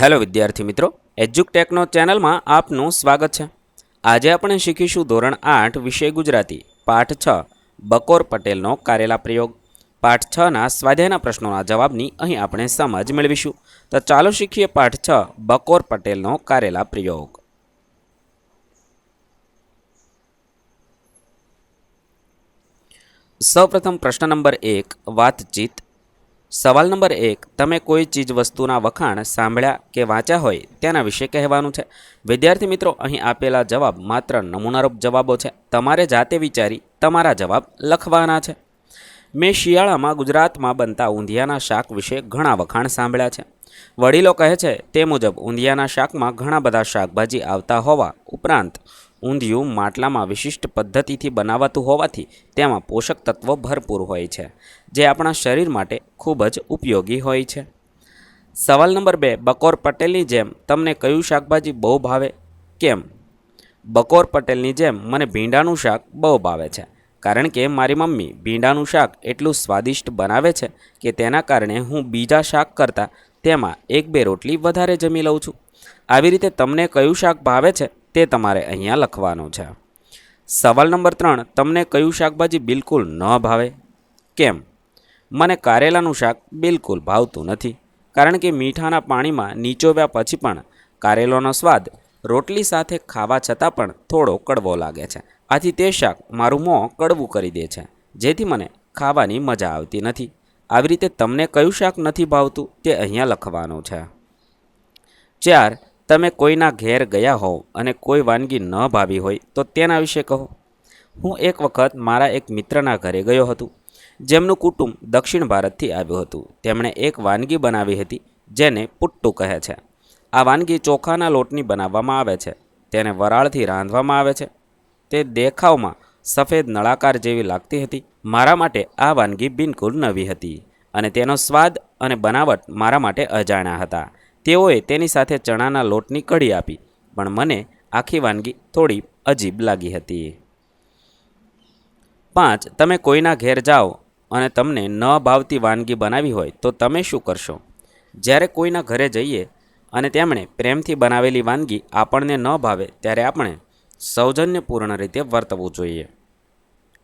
Hello વિદ્યાર્થી મિત્રો, એજ્યુકટેકનો ચેનલમાં આપનું સ્વાગત છે. આજે આપણે શીખીશું ધોરણ આઠ, વિષય ગુજરાતી, પાઠ છ, બકોર પટેલનો કારેલા પ્રયોગ. પાઠ છના સ્વાધ્યાયના પ્રશ્નોના જવાબની અહીં આપણે સમજ મેળવીશું. તો ચાલો શીખીએ પાઠ છ, બકોર પટેલનો કારેલા પ્રયોગ. સૌપ્રથમ પ્રશ્ન નંબર એક, વાતચીત સવાલ નંબર એક, તમે કોઈ ચીજ વસ્તુના વખાણ સાંભળ્યા કે વાંચ્યા હોય તેના વિશે કહેવાનું છે? વિદ્યાર્થી મિત્રો, અહીં આપેલા જવાબ માત્ર નમૂનારૂપ જવાબો છે. તમારે જાતે વિચારી તમારા જવાબ લખવાના છે. મેં શિયાળામાં ગુજરાતમાં બનતા ઊંધિયાના શાક વિશે ઘણા વખાણ સાંભળ્યા છે. વડીલો કહે છે, તે મુજબ ઊંધિયાના શાકમાં ઘણા બધા શાકભાજી આવતા હોવા ઉપરાંત ઊંધિયું માટલામાં વિશિષ્ટ પદ્ધતિથી બનાવાતું હોવાથી તેમાં પોષક તત્વો ભરપૂર હોય છે, જે આપણા શરીર માટે ખૂબ જ ઉપયોગી હોય છે. સવાલ નંબર બે, બકોર પટેલની જેમ તમને કયું શાકભાજી બહુ ભાવે? કેમ? બકોર પટેલની જેમ મને ભીંડાનું શાક બહુ ભાવે છે, કારણ કે મારી મમ્મી ભીંડાનું શાક એટલું સ્વાદિષ્ટ બનાવે છે કે તેના કારણે હું બીજા શાક કરતાં તેમાં એક બે રોટલી વધારે જમી લઉં છું. આવી રીતે તમને કયું શાક ભાવે છે? તે તમારે અહીંયા લખવાનું છે. સવાલ નંબર ત્રણ, તમને કયું શાકભાજી બિલકુલ ન ભાવે? કેમ? મને કારેલાનું શાક બિલકુલ ભાવતું નથી, કારણ કે મીઠાના પાણીમાં નીચોવ્યા પછી પણ કારેલોનો સ્વાદ રોટલી સાથે ખાવા છતાં પણ થોડો કડવો લાગે છે. આથી તે શાક મારું મોં કડવું કરી દે છે, જેથી મને ખાવાની મજા આવતી નથી. આવી રીતે તમને કયું શાક નથી ભાવતું તે અહીંયા લખવાનું છે. ચાર તમે કોઈના ઘેર ગયા હોવ અને કોઈ વાનગી ન ભાવી હોય, તો તેના વિશે કહો. હું એક વખત મારા એક મિત્રના ઘરે ગયો હતો. જેમનું કુટુંબ દક્ષિણ ભારતથી આવ્યું હતું. તેમણે એક વાનગી બનાવી હતી, જેને પુટ્ટુ કહે છે. આ વાનગી ચોખાના લોટની બનાવવામાં આવે છે. તેને વરાળથી રાંધવામાં આવે છે. તે દેખાવમાં સફેદ નળાકાર જેવી લાગતી હતી. મારા માટે આ વાનગી બિલકુલ નવી હતી અને તેનો સ્વાદ અને બનાવટ મારા માટે અજાણ્યા હતા. તેઓએ તેની સાથે ચણાના લોટની કઢી આપી, પણ મને આખી વાનગી થોડી અજીબ લાગી હતી. પાંચ, તમે કોઈના ઘેર જાઓ અને તમને ન ભાવતી વાનગી બનાવી હોય તો તમે શું કરશો? જ્યારે કોઈના ઘરે જઈએ અને તેમણે પ્રેમથી બનાવેલી વાનગી આપણને ન ભાવે, ત્યારે આપણે સૌજન્યપૂર્ણ રીતે વર્તવું જોઈએ.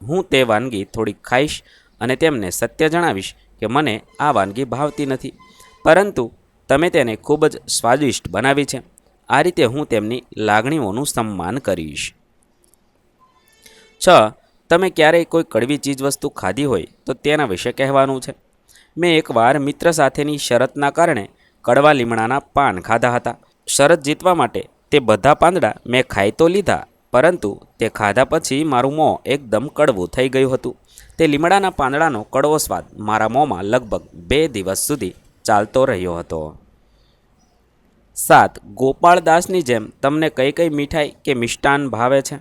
હું તે વાનગી થોડી ખાઈશ અને તેમને સત્ય જણાવીશ કે મને આ વાનગી ભાવતી નથી. પરંતુ તમે તેને ખૂબ જ સ્વાદિષ્ટ બનાવી છે. આ રીતે હું તેમની લાગણીઓનું સન્માન કરીશ. છ. તમે ક્યારેય કોઈ કડવી ચીજવસ્તુ ખાધી હોય તો તેના વિશે કહેવાનું છે. મેં એકવાર મિત્ર સાથેની શરતના કારણે કડવા લીમડાના પાન ખાધા હતા. શરત જીતવા માટે તે બધા પાંદડા મેં ખાઈ તો લીધા, પરંતુ તે ખાધા પછી મારું મોં એકદમ કડવું થઈ ગયું હતું. તે લીમડાના પાંદડાનો કડવો સ્વાદ મારા મોંમાં લગભગ બે દિવસ સુધી ચાલતો રહ્યો હતો. સાત, ગોપાળદાસની જેમ તમને કઈ કઈ મીઠાઈ કે મિષ્ટાન ભાવે છે?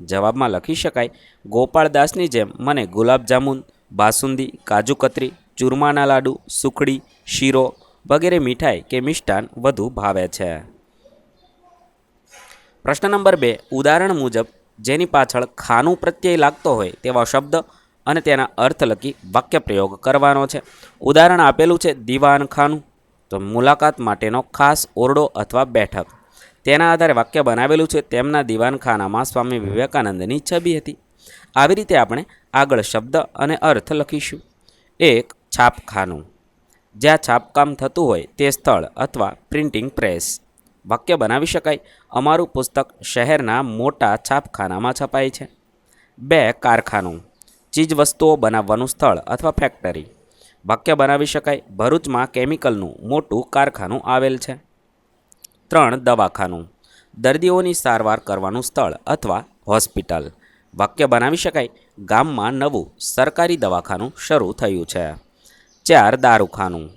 જવાબમાં લખી શકાય, ગોપાળદાસની જેમ મને ગુલાબજામુન, બાસુંદી, કાજુ કતરી, ચૂરમાના લાડુ, સુખડી, શીરો વગેરે મીઠાઈ કે મિષ્ટાન વધુ ભાવે છે. પ્રશ્ન નંબર બે, ઉદાહરણ મુજબ જેની પાછળ ખાનું પ્રત્યય લાગતો હોય તેવા શબ્દ અને તેના અર્થ લખી વાક્ય પ્રયોગ કરવાનો છે. ઉદાહરણ આપેલું છે દીવાન ખાનું. તો મુલાકાત માટેનો ખાસ ઓરડો અથવા બેઠક. તેના આધારે વાક્ય બનાવેલું છે તેમના દીવાનખાનામાં સ્વામી વિવેકાનંદની છબી હતી. આવી રીતે આપણે આગળ શબ્દ અને અર્થ લખીશું. એક, છાપખાનું. જ્યાં છાપકામ થતું હોય તે સ્થળ અથવા પ્રિન્ટિંગ પ્રેસ. વાક્ય બનાવી શકાય. અમારું પુસ્તક શહેરના મોટા છાપખાનામાં છપાય છે. બે, કારખાનું. ચીજ વસ્તુઓ બનાવવાનું સ્થળ અથવા ફેક્ટરી વાક્ય બનાવી શકાય. ભરૂચમાં કેમિકલનું મોટું કારખાનું આવેલ છે. ત્રણ, દવાખાનું. દર્દીઓની સારવાર કરવાનું સ્થળ અથવા હોસ્પિટલ. વાક્ય બનાવી શકાય. ગામમાં નવું સરકારી દવાખાનું શરૂ થયું છે. ચાર, દારૂખાનું.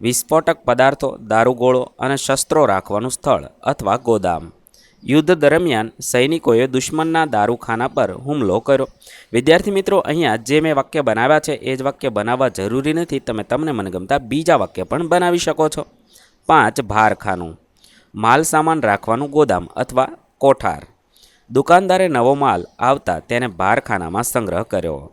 વિસ્ફોટક પદાર્થો, દારૂગોળો અને શસ્ત્રો રાખવાનું સ્થળ અથવા ગોદામ. યુદ્ધ દરમિયાન સૈનિકોએ દુશ્મનના દારૂખાના પર હુમલો કર્યો. વિદ્યાર્થી મિત્રો, અહીંયા જે મેં વાક્ય બનાવ્યા છે, એ જ વાક્ય બનાવવા જરૂરી નથી. તમે તમને મનગમતા બીજા વાક્ય પણ બનાવી શકો છો. પાંચ, ભારખાનું. માલ સામાન રાખવાનું ગોદામ અથવા કોઠાર. દુકાનદારે નવો માલ આવતા તેને ભારખાનામાં સંગ્રહ કર્યો.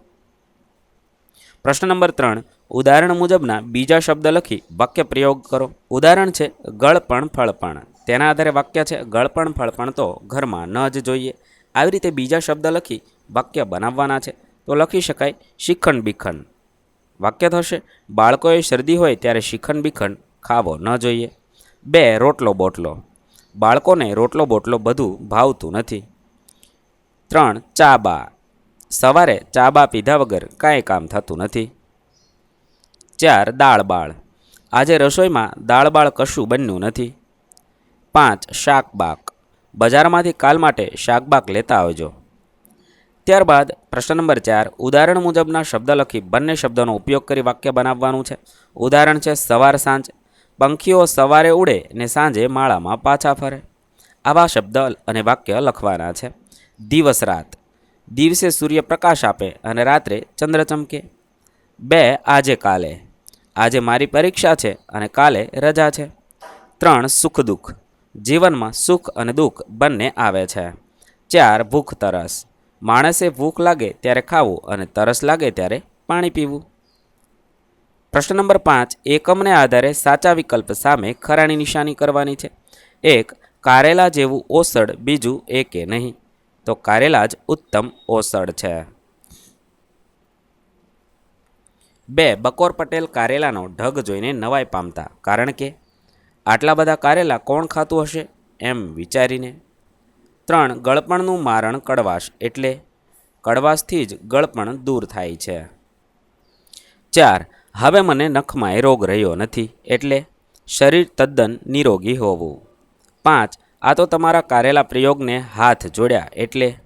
પ્રશ્ન નંબર ત્રણ, ઉદાહરણ મુજબના બીજા શબ્દ લખી વાક્ય પ્રયોગ કરો. ઉદાહરણ છે ગળપણ ફળપણ તેના આધારે વાક્ય છે ગળપણ ફળપણ તો ઘરમાં ન જ જોઈએ. આવી રીતે બીજા શબ્દ લખી વાક્ય બનાવવાના છે. તો લખી શકાય, શિખંડ બિખંડ. વાક્ય થશે, બાળકોએ શરદી હોય ત્યારે શિખંડ બિખંડ ખાવો ન જોઈએ. બે, રોટલો બોટલો. બાળકોને રોટલો બોટલો બધું ભાવતું નથી. ત્રણ, ચા બા. સવારે ચા બા પીધા વગર કાંઈ કામ થતું નથી. ચાર, દાળ બાળ. આજે રસોઈમાં દાળ બાળ કશું બન્યું નથી. પાંચ શાકબાક. બજારમાંથી કાલ માટે શાકબાક લેતા આવજો. ત્યારબાદ પ્રશ્ન નંબર ચાર, ઉદાહરણ મુજબના શબ્દ લખી બંને શબ્દોનો ઉપયોગ કરી વાક્ય બનાવવાનું છે. ઉદાહરણ છે, સવાર સાંજ. પંખીઓ સવારે ઉડે ને સાંજે માળામાં પાછા ફરે. આવા શબ્દ અને વાક્ય લખવાના છે. દિવસ રાત. દિવસે સૂર્ય પ્રકાશ આપે અને રાત્રે ચંદ્ર ચમકે. બે, આજે કાલે. આજે મારી પરીક્ષા છે અને કાલે રજા છે. ત્રણ, સુખ દુઃખ. જીવનમાં સુખ અને દુઃખ બંને આવે છે. ચાર, ભૂખ તરસ. માણસે ભૂખ લાગે ત્યારે ખાવું અને તરસ લાગે ત્યારે પાણી પીવું. પ્રશ્ન નંબર પાંચ, એકમને આધારે સાચા વિકલ્પ સામે ખરાની નિશાની કરવાની છે. એક, કારેલા જેવું ઓસડ, બીજું એ કે નહીં. તો કારેલા જ ઉત્તમ ઓસડ છે. બે, બકોર પટેલ કારેલાનો ઢગ જોઈને નવાઈ પામતા. કારણ કે આટલા બધા કારેલા કોણ ખાતું હશે? એમ વિચારીને ત્રણ ગળપણનું મારણ કડવાશ એટલે કડવાશથી જ ગળપણ દૂર થાય છે. ચાર, હવે મને નખમાંય રોગ રહ્યો નથી એટલે શરીર તદ્દન નિરોગી હોવું. પાંચ, આ તો તમારા કારેલા પ્રયોગને હાથ જોડ્યા એટલે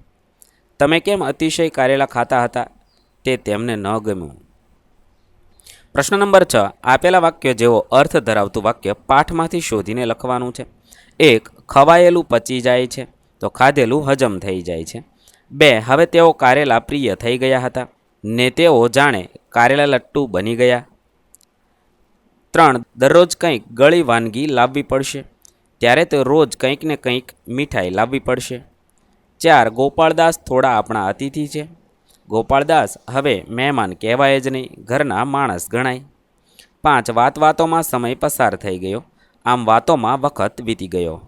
તમે કેમ અતિશય કારેલા ખાતા હતા તે તેમને ન ગમ્યું. પ્રશ્ન નંબર છ. આપેલા વાક્ય જેવો અર્થ ધરાવતું વાક્ય પાઠમાંથી શોધીને લખવાનું છે. એક, ખવાયેલું પચી જાય છે. તો ખાધેલું હજમ થઈ જાય છે. બે, હવે તેઓ કારેલા પ્રિય થઈ ગયા હતા. ને તેઓ જાણે કારેલા લટ્ટુ બની ગયા. ત્રણ, દરરોજ કંઈક ગળી વાનગી લાવવી પડશે. ત્યારે તે રોજ કંઈક ને કંઈક મીઠાઈ લાવવી પડશે. ચાર, ગોપાળદાસ થોડા આપણા અતિથિ છે. ગોપાળદાસ, હવે મહેમાન કહેવાય જ નહીં, ઘરના માણસ ગણાય. પાંચ વાત વાતોમાં સમય પસાર થઈ ગયો. આમ વાતોમાં વખત વીતી ગયો.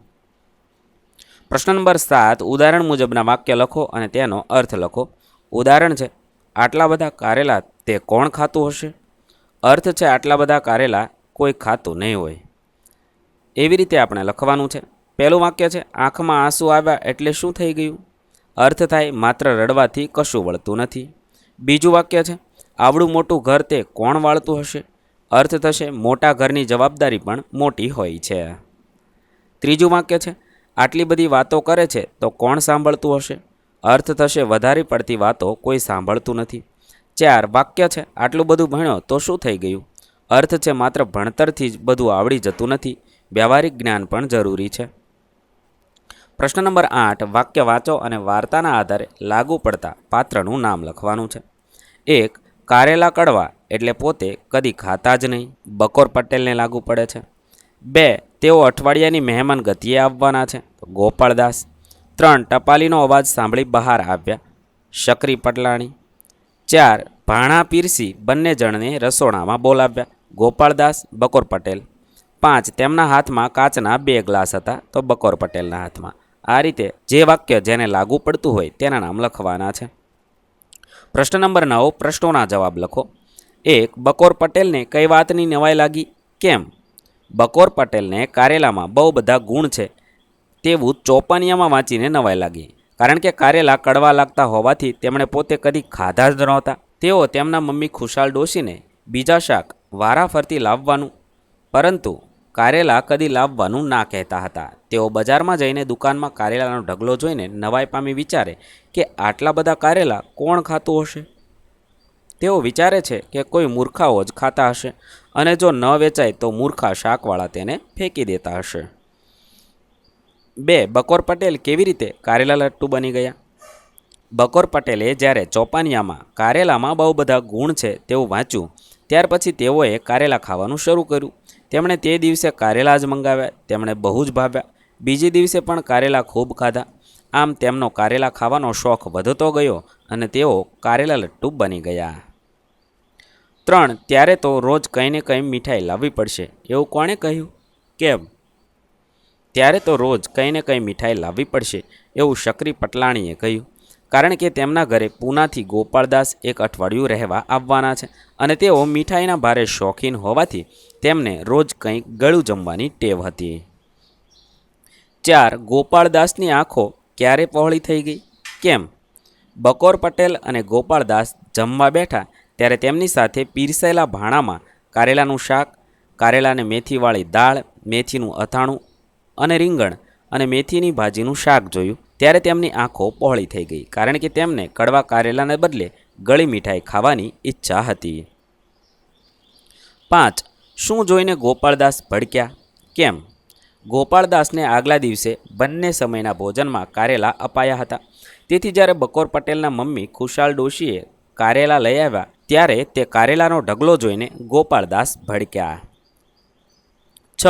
પ્રશ્ન નંબર સાત, ઉદાહરણ મુજબના વાક્ય લખો અને તેનો અર્થ લખો. ઉદાહરણ છે, આટલા બધા કારેલા તે કોણ ખાતું હશે? અર્થ છે, આટલા બધા કારેલા કોઈ ખાતું નહીં હોય. એવી રીતે આપણે લખવાનું છે. પહેલું વાક્ય છે, આંખમાં આંસુ આવ્યા એટલે શું થઈ ગયું? અર્થ થાય માત્ર રડવાથી કશું વળતું નથી. બીજું વાક્ય છે, આવડું મોટું ઘર તે કોણ વાળતું હશે? અર્થ થશે, મોટા ઘરની જવાબદારી પણ મોટી હોય છે. ત્રીજું વાક્ય છે, આટલી બધી વાતો કરે છે તો કોણ સાંભળતું હશે? અર્થ થશે, વધારે પડતી વાતો કોઈ સાંભળતું નથી. ચાર વાક્ય છે, આટલું બધું ભણ્યો તો શું થઈ ગયું? અર્થ છે, માત્ર ભણતરથી જ બધું આવડી જતું નથી. વ્યવહારિક જ્ઞાન પણ જરૂરી છે. પ્રશ્ન નંબર આઠ, વાક્ય વાંચો અને વાર્તાના આધારે લાગુ પડતા પાત્રનું નામ લખવાનું છે. એક, કારેલા કડવા એટલે પોતે કદી ખાતા જ નહીં, બકોર પટેલને લાગુ પડે છે. બે, તેઓ અઠવાડિયાની મહેમાન ગતિએ આવવાના છે ગોપાળદાસ. ત્રણ, ટપાલીનો અવાજ સાંભળી બહાર આવ્યા, શકરી પટલાણી. ચાર, ભાણા પીરસી બંને જણને રસોડામાં બોલાવ્યા, ગોપાળદાસ, બકોર પટેલ. પાંચ, તેમના હાથમાં કાચના બે ગ્લાસ હતા, તો બકોર પટેલના હાથમાં. આ રીતે જે વાક્ય જેને લાગુ પડતું હોય તેના નામ લખવાના છે. પ્રશ્ન નંબર નવ, પ્રશ્નોના જવાબ લખો. એક, બકોર પટેલને કઈ વાતની નવાઈ લાગી? કેમ? બકોર પટેલને કારેલામાં બહુ બધા ગુણ છે તેવું ચોપાનિયામાં વાંચીને નવાઈ લાગી. કારણ કે કારેલા કડવા લાગતા હોવાથી તેમણે પોતે કદી ખાધા જ નહોતા. તેઓ તેમના મમ્મી ખુશાલ ડોશીને બીજા શાક વારા ફરતી લાવવાનું. પરંતુ કારેલા કદી લાવવાનું ના કહેતા હતા. તેઓ બજારમાં જઈને દુકાનમાં કારેલાનો ઢગલો જોઈને નવાઈ પામી વિચારે કે આટલા બધા કારેલા કોણ ખાતું હશે? તેઓ વિચારે છે કે કોઈ મૂર્ખાઓ જ ખાતા હશે અને જો ન વેચાય તો મૂર્ખા શાકવાળા તેને ફેંકી દેતા હશે. બે, બકોર પટેલ કેવી રીતે કારેલા લટ્ટુ બની ગયા? બકોર પટેલે જ્યારે ચોપાનિયામાં કારેલામાં બહુ બધા ગુણ છે તેવું વાંચ્યું, ત્યાર પછી તેઓએ કારેલા ખાવાનું શરૂ કર્યું. તેમણે તે દિવસે કારેલા જ મંગાવ્યા, તેમણે બહુ જ ભાવ્યા. બીજે દિવસે પણ કારેલા ખૂબ ખાધા. આમ તેમનો કારેલા ખાવાનો શોખ વધતો ગયો અને તેઓ કારેલા લટ્ટુ બની ગયા. ત્રણ, ત્યારે તો રોજ કંઈ ને કંઈ મીઠાઈ લાવવી પડશે, એવું કોણે કહ્યું? કેમ? ત્યારે તો રોજ કંઈ ને કંઈ મીઠાઈ લાવવી પડશે, એવું શકરી પટલાણીએ કહ્યું. કારણ કે તેમના ઘરે પૂનાથી ગોપાળદાસ એક અઠવાડિયું રહેવા આવવાના છે અને તેઓ મીઠાઈના ભારે શોખીન હોવાથી તેમને રોજ કંઈક ગળું જમવાની ટેવ હતી. ચાર, ગોપાળદાસની આંખો ક્યારે પહોળી થઈ ગઈ? કેમ? બકોર પટેલ અને ગોપાળદાસ જમવા બેઠા ત્યારે તેમની સાથે પીરસાયેલા ભાણામાં કારેલાનું શાક, કારેલાને મેથીવાળી દાળ, મેથીનું અથાણું અને રીંગણ અને મેથીની ભાજીનું શાક જોયું. ત્યારે તેમની આંખો પહોળી થઈ ગઈ, કારણ કે તેમને કડવા કારેલાને બદલે ગળી મીઠાઈ ખાવાની ઈચ્છા હતી. પાંચ, શું જોઈને ગોપાળદાસ ભડક્યા? કેમ? ગોપાળદાસને આગલા દિવસે બંને સમયના ભોજનમાં કારેલા અપાયા હતા. તેથી જ્યારે બકોર પટેલના મમ્મી ખુશાલ ડોશીએ કારેલા લઈ આવ્યા, ત્યારે તે કારેલાનો ઢગલો જોઈને ગોપાળદાસ ભડક્યા. છ,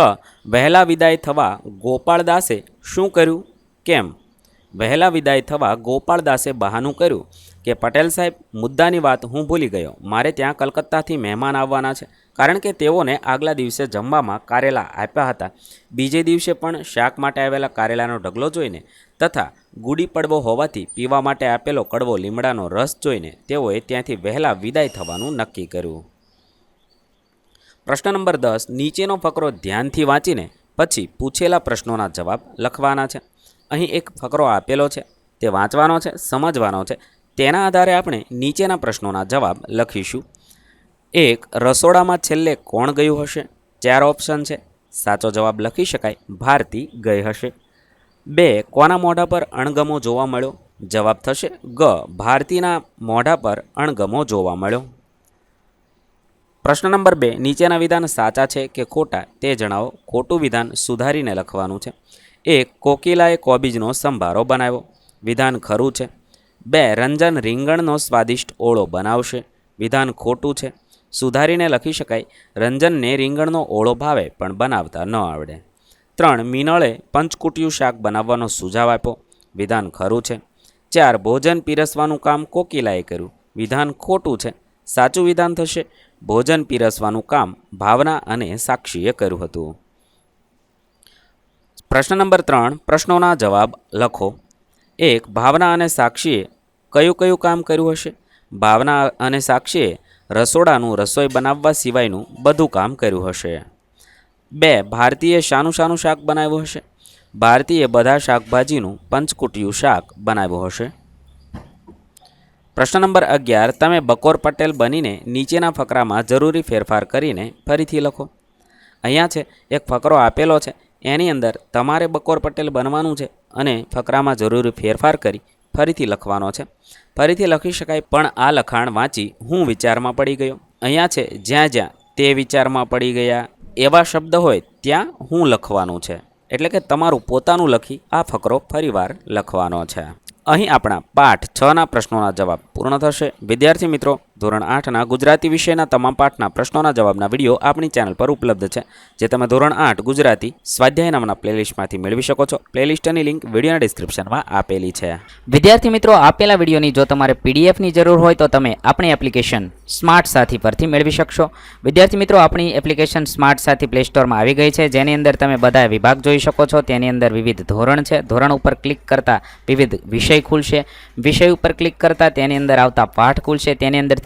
વહેલા વિદાય થવા ગોપાળદાસે શું કર્યું? કેમ? વહેલા વિદાય થવા ગોપાળદાસે બહાનું કર્યું કે પટેલ સાહેબ, મુદ્દાની વાત હું ભૂલી ગયો. મારે ત્યાં કલકત્તાથી મહેમાન આવવાના છે. કારણ કે તેઓને આગલા દિવસે જમવામાં કારેલા આપ્યા હતા. બીજે દિવસે પણ શાક માટે આવેલા કારેલાનો ઢગલો જોઈને તથા ગુડી પડવો હોવાથી પીવા માટે આપેલો કડવો લીમડાનો રસ જોઈને તેઓએ ત્યાંથી વહેલા વિદાય થવાનું નક્કી કર્યું. પ્રશ્ન નંબર દસ, નીચેનો ફકરો ધ્યાનથી વાંચીને પછી પૂછેલા પ્રશ્નોના જવાબ લખવાના છે. અહીં એક ફકરો આપેલો છે, તે વાંચવાનો છે, સમજવાનો છે. તેના આધારે આપણે નીચેના પ્રશ્નોના જવાબ લખીશું. એક, રસોડામાં છેલ્લે કોણ ગયું હશે? ચાર ઓપ્શન છે. સાચો જવાબ લખી શકાય, ભારતી ગઈ હશે. બે, કોના મોઢા પર અણગમો જોવા મળ્યો? જવાબ થશે, ગ, ભારતીના મોઢા પર અણગમો જોવા મળ્યો. પ્રશ્ન નંબર બે, નીચેના વિધાન સાચા છે કે ખોટા? તે જણાવો. ખોટું વિધાન સુધારીને લખવાનું છે. એક કોકિલાએ કોબીજનો સંભારો બનાવ્યો. વિધાન ખરું છે. બે, રંજન રીંગણનો સ્વાદિષ્ટ ઓળો બનાવશે. વિધાન ખોટું છે. સુધારીને લખી શકાય, રંજનને રીંગણનો ઓળો ભાવે પણ બનાવતા ન આવડે. ત્રણ, મીનળે પંચકુટિયું શાક બનાવવાનો સુઝાવ આપ્યો. વિધાન ખરું છે. ચાર, ભોજન પીરસવાનું કામ કોકિલાએ કર્યું. વિધાન ખોટું છે. સાચું વિધાન થશે. ભોજન પીરસવાનું કામ ભાવના અને સાક્ષીએ કર્યું હતું. પ્રશ્ન નંબર ત્રણ, પ્રશ્નોના જવાબ લખો. એક, ભાવના અને સાક્ષીએ કયું કયું કામ કર્યું હશે? ભાવના અને સાક્ષીએ રસોડાનું રસોઈ બનાવવા સિવાયનું બધું કામ કર્યું હશે. બે ભારતીએ શાનું શાનું શાક બનાવ્યું હશે? ભારતીએ બધા શાકભાજીનું પંચકુટિયું શાક બનાવ્યું હશે. પ્રશ્ન નંબર અગિયાર, તમે બકોર પટેલ બનીને નીચેના ફકરામાં જરૂરી ફેરફાર કરીને ફરીથી લખો. અહીંયા છે, એક ફકરો આપેલો છે એની અંદર તમારે બકોર પટેલ બનવાનું છે અને ફકરામાં જરૂરી ફેરફાર કરી ફરીથી લખવાનો છે. ફરીથી લખી શકાય, પણ આ લખાણ વાંચી હું વિચારમાં પડી ગયો. અહીંયા છે, જ્યાં જ્યાં તે વિચારમાં પડી ગયા. એવા શબ્દ હોય ત્યાં હું લખવાનું છે. એટલે કે તમારું પોતાનું લખી આ ફકરો ફરીવાર લખવાનો છે. અહીં આપણા પાઠ છના પ્રશ્નોના જવાબ પૂર્ણ થશે. વિદ્યાર્થી મિત્રો ધોરણ આઠના ગુજરાતી વિષયના તમામ પાઠના પ્રશ્નોના જવાબના વીડિયો આપણી ચેનલ પર ઉપલબ્ધ છે, જે તમે ધોરણ આઠ ગુજરાતી સ્વાધ્યાય નામના પ્લેલિસ્ટમાંથી મેળવી શકો છો. પ્લેલિસ્ટની લિંક વિડીયોના ડિસ્ક્રિપ્શનમાં આપેલી છે. વિદ્યાર્થી મિત્રો, આપેલા વિડીયોની જો તમારે પીડીએફની જરૂર હોય તો તમે આપણી એપ્લિકેશન સ્માર્ટ સાથી પરથી મેળવી શકશો. વિદ્યાર્થી મિત્રો, આપણી એપ્લિકેશન સ્માર્ટ સાથી પ્લે સ્ટોરમાં આવી ગઈ છે, જેની અંદર તમે બધા વિભાગ જોઈ શકો છો. તેની અંદર વિવિધ ધોરણ છે. ધોરણ ઉપર ક્લિક કરતાં વિવિધ વિષય ખુલશે. વિષય ઉપર ક્લિક કરતાં તેની અંદર આવતા પાઠ ખુલશે. તેની અંદરથી